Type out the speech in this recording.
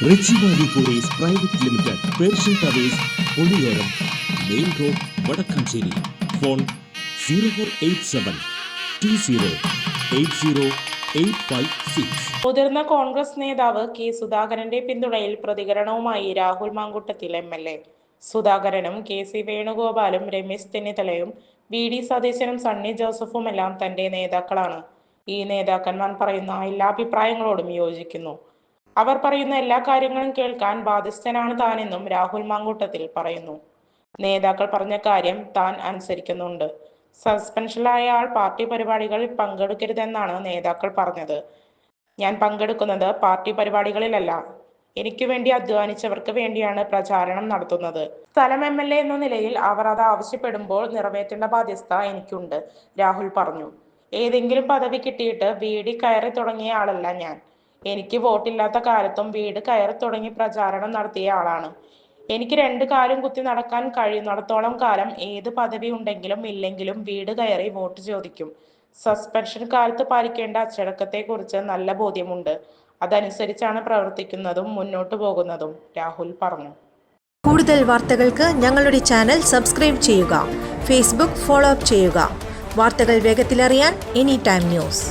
Private limited Persian main road Vadakkanchery. Phone zero four eight seven two zero eight zero eight five six. മുതിർന്ന കോൺഗ്രസ് നേതാവ് K സുധാകരന്റെ പിന്തുണയിൽ പ്രതികരണവുമായി Rahul Mamkootathil M L A. സുധാകരനും K C വേണുഗോപാലും രമേശ് ചെന്നിത്തലയും V D സതീശനും സണ്ണി ജോസഫും എല്ലാം തന്റെ നേതാക്കളാണ്. ഈ നേതാക്കന്മാർ പറയുന്ന എല്ലാ അഭിപ്രായങ്ങളോടും യോജിക്കുന്നു. അവർ പറയുന്ന എല്ലാ കാര്യങ്ങളും കേൾക്കാൻ ബാധ്യസ്ഥനാണ് താനെന്നും രാഹുൽ മാങ്കൂട്ടത്തിൽ പറയുന്നു. നേതാക്കൾ പറഞ്ഞ കാര്യം താൻ അനുസരിക്കുന്നുണ്ട്. സസ്പെൻഷനിലായ ആൾ പാർട്ടി പരിപാടികളിൽ പങ്കെടുക്കരുതെന്നാണ് നേതാക്കൾ പറഞ്ഞത്. ഞാൻ പങ്കെടുക്കുന്നത് പാർട്ടി പരിപാടികളിലല്ല. എനിക്ക് വേണ്ടി അധ്വാനിച്ചവർക്ക് വേണ്ടിയാണ് പ്രചാരണം നടത്തുന്നത്. സ്ഥലം എം എൽ എ എന്ന നിലയിൽ അവർ അത് ആവശ്യപ്പെടുമ്പോൾ നിറവേറ്റേണ്ട ബാധ്യസ്ഥ എനിക്കുണ്ട് രാഹുൽ പറഞ്ഞു. ഏതെങ്കിലും പദവി കിട്ടിയിട്ട് വീടി കയറി തുടങ്ങിയ ആളല്ല ഞാൻ. എനിക്ക് വോട്ടില്ലാത്ത കാലത്തും വീട് കയറി തുടങ്ങി പ്രചാരണം നടത്തിയ ആളാണ്. എനിക്ക് രണ്ട് കാലും കുത്തി നടക്കാൻ കഴിയുന്നിടത്തോളം കാലം ഏത് പദവി ഉണ്ടെങ്കിലും ഇല്ലെങ്കിലും വീട് കയറി വോട്ട് ചോദിക്കും. സസ്പെൻഷൻ കാലത്ത് പാലിക്കേണ്ട അച്ചടക്കത്തെക്കുറിച്ച് നല്ല ബോധ്യമുണ്ട്. അതനുസരിച്ചാണ് പ്രവർത്തിക്കുന്നതും മുന്നോട്ടു പോകുന്നതും രാഹുൽ പറഞ്ഞു. കൂടുതൽ വാർത്തകൾക്ക് ഞങ്ങളുടെ ചാനൽ സബ്സ്ക്രൈബ് ചെയ്യുക ഫേസ്ബുക്ക് ഫോളോ അപ്പ് ചെയ്യുക. വാർത്തകൾ വേഗത്തിലറിയാൻ എനി ടൈം ന്യൂസ്.